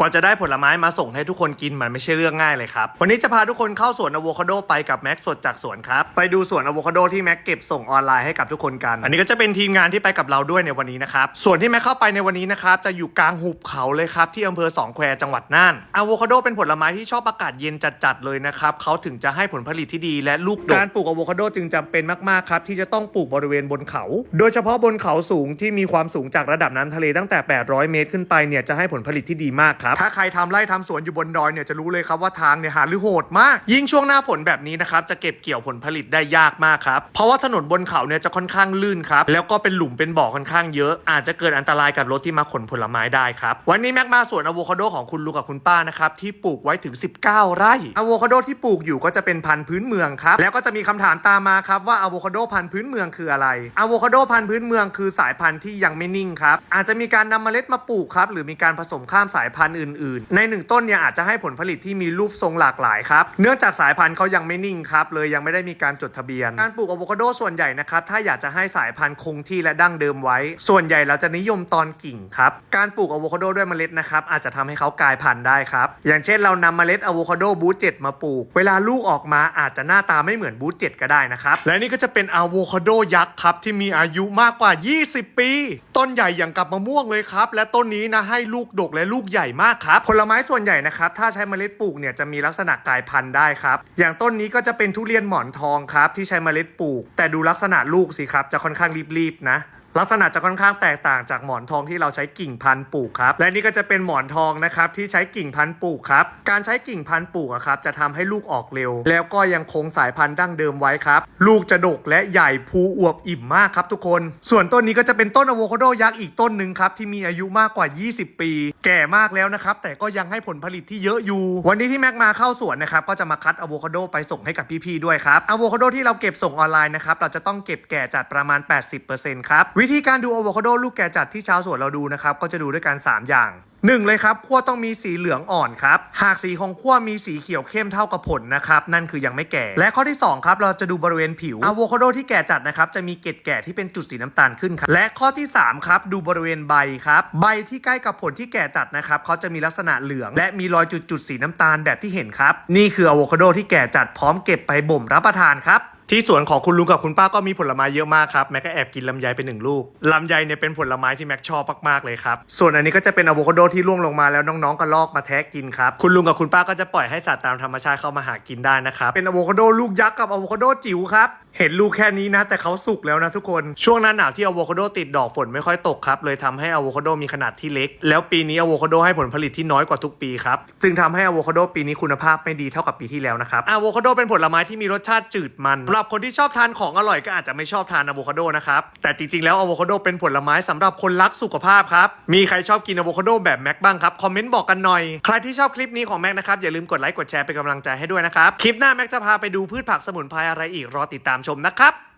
กว่าจะได้ผลไม้มาส่งให้ทุกคนกินมันไม่ใช่เรื่องง่ายเลยครับ วันนี้จะพาทุกคนเข้าสวนอะโวคาโดไปกับแม็กสดจากสวนครับ ไปดูสวนอะโวคาโดที่แม็กเก็บส่งออนไลน์ให้กับทุกคนกัน อันนี้ก็จะเป็นทีมงานที่ไปกับเราด้วยในวันนี้นะครับส่วนที่แม็กเข้าไปในวันนี้นะครับจะอยู่กลางหุบเขาเลยครับที่อำเภอสองแควจังหวัดน่านอะโวคาโดเป็นผลไม้ที่ชอบอากาศเย็นจัดๆเลยนะครับเขาถึงจะให้ผลผลิตที่ดีและลูกดกการปลูกอะโวคาโดจึงจำเป็นมากๆครับที่จะต้องปลูกบริเวณบนเขา โดยเฉพาะบนเขาสูงที่มีความสูงจากระดับน้ำทะเลตั้งแต่ 800 เมตรขึ้นไปเนี่ยจะให้ผลผลิตที่ดีมากถ้าใครทำไร่ทำสวนอยู่บนดอยเนี่ยจะรู้เลยครับว่าทางเนี่ยหาหรือโหดมาก ยิ่งช่วงหน้าฝนแบบนี้นะครับจะเก็บเกี่ยวผลผลิตได้ยากมากครับ เพราะว่าถนนบนเขาเนี่ยจะค่อนข้างลื่นครับ แล้วก็เป็นหลุมเป็นบ่อค่อนข้างเยอะ อาจจะเกิดอันตรายกับรถที่มาขนผลไม้ได้ครับ วันนี้แม็กมาสวนอะโวคาโดของคุณลุงกับคุณป้านะครับที่ปลูกไว้ถึง 19 ไร่อะโวคาโดที่ปลูกอยู่ก็จะเป็นพันธุ์พื้นเมืองครับแล้วก็จะมีคำถามตามมาครับว่าอะโวคาโดพันธุ์พื้นเมืองคืออะไรอะโวคาโดพันธุ์พื้นเมืองคือสายพันธุ์ที่ยังไม่นิ่งครับอาจจะมีการนำเมล็ดมาปลูกครับหรือมีการผสมข้ามสายพันธุอื่นๆ ในหนึ่งต้นเนี่ยอาจจะให้ผลผลิตที่มีรูปทรงหลากหลายครับ เนื่องจากสายพันธุ์เขายังไม่นิ่งครับ เลยยังไม่ได้มีการจดทะเบียน การปลูกอะโวคาโดส่วนใหญ่นะครับ ถ้าอยากจะให้สายพันธุ์คงที่และดั้งเดิมไว้ ส่วนใหญ่เราจะนิยมตอนกิ่งครับ การปลูกอะโวคาโดด้วยเมล็ดนะครับ อาจจะทำให้เขากลายพันธุ์ได้ครับ อย่างเช่นเรานำเมล็ดอะโวคาโดบูทเจ็ดมาปลูก เวลาลูกออกมาอาจจะหน้าตาไม่เหมือนบูทเจ็ดก็ได้นะครับ และนี่ก็จะเป็นอะโวคาโดยักษ์ครับที่มีอายุมากกว่า 20 ปี ต้นใหญ่อย่างกับมะม่วงเลยครับ และต้นนี้นะให้ลูกดกและลูกใหญ่มากครับ ผลไม้ส่วนใหญ่นะครับ ถ้าใช้เมล็ดปลูกเนี่ยจะมีลักษณะกลายพันธุ์ได้ครับ อย่างต้นนี้ก็จะเป็นทุเรียนหมอนทองครับที่ใช้เมล็ดปลูก แต่ดูลักษณะลูกสิครับจะค่อนข้างรีบๆนะ ลักษณะจะค่อนข้างแตกต่างจากหมอนทองที่เราใช้กิ่งพันธุ์ปลูกครับ และนี่ก็จะเป็นหมอนทองนะครับที่ใช้กิ่งพันธุ์ปลูกครับ การใช้กิ่งพันธุ์ปลูกครับจะทำให้ลูกออกเร็ว แล้วก็ยังคงสายพันธุ์ดั้งเดิมไว้ครับ ลูกจะดกและใหญ่ภูอวบอิ่มมากครับทุกคน ส่วนต้นนี้ก็จะเป็นต้นอะโวคาโดยักษ์อีกต้นหนึ่งครับที่มีอายุมากกว่า 20 ปี แก่มากแล้วนะครับแต่ก็ยังให้ผลผลิตที่เยอะอยู่ วันนี้ที่แม็กมาเข้าสวนนะครับก็จะมาคัดอะโวคาโดไปส่งให้กับพี่ๆด้วยครับอะโวคาโดที่เราเก็บส่งออนไลน์นะครับเราจะต้องเก็บแก่จัดประมาณ 80%ครับวิิธีการดูอะโวคาโดลูกแก่จัดที่ชาวสวนเราดูนะครับก็จะดูด้วยกัน 3 อย่างหนึ่งเลยครับขั้วต้องมีสีเหลืองอ่อนครับ หากสีของขั้วมีสีเขียวเข้มเท่ากับผลนะครับ นั่นคือยังไม่แก่ และข้อที่ 2 ครับ เราจะดูบริเวณผิวอะโวคาโดที่แก่จัดนะครับ จะมีเกล็ดแก่ที่เป็นจุดสีน้ำตาลขึ้นครับ และข้อที่ 3 ครับ ดูบริเวณใบครับ ใบที่ใกล้กับผลที่แก่จัดนะครับเขาจะมีลักษณะเหลือง และมีรอยจุดๆสีน้ำตาลแบบที่เห็นครับนี่คืออะโวคาโดที่แก่จัดพร้อมเก็บไปบ่มรับประทานครับ ที่สวนของคุณลุงกับคุณป้าก็มีผลไม้เยอะมากครับแม็กก็แอบกินลำไยไปหนึ่งลูกลำไยเนี่ยเป็นผลไม้ที่แม็กชอบมากๆเลยครับส่วนอันนี้ก็จะเป็นอะโวคาโดที่ร่วงลงมาแล้วน้องๆก็ลอกมาแทะกินครับคุณลุงกับคุณป้าก็จะปล่อยให้สัตว์ตามธรรมชาติเข้ามาหากินได้นะครับเป็นอะโวคาโดลูกยักษ์กับอะโวคาโดจิ๋วครับเห็นลูกแค่นี้นะ แต่เขาสุกแล้วนะทุกคนช่วงหน้าหนาวที่อะโวคาโดติดดอกฝนไม่ค่อยตกครับเลยทำให้อะโวคาโดมีขนาดที่เล็ก แล้วปีนี้อะโวคาโดให้ผลผลิตที่น้อยกว่าทุกปีครับจึงทำให้อะโวคาโดปีนี้คุณภาพไม่ดีเท่ากับปีที่แล้วนะครับอะโวคาโดเป็นผลไม้ที่มีรสชาติจืดมันหรับคนที่ชอบทานของอร่อยก็อาจจะไม่ชอบทานอะโวคาโดนะครับ แต่จริงๆแล้วอะโวคาโดเป็นผลไม้สำหรับคนรักสุขภาพครับ มีใครชอบกินอะโวคาโดแบบแม็กบ้างครับ คอมเมนต์บอกกันหน่อย ใครที่ชอบคลิปนี้ของแม็กนะครับ อย่าลืมกดไลค์กดแชร์เป็นกำลังใจให้ด้วยนะครับ คลิปหน้าแม็กจะพาไปดูพืชผักสมุนไพรอะไรอีกรอติดตามชมนะครับ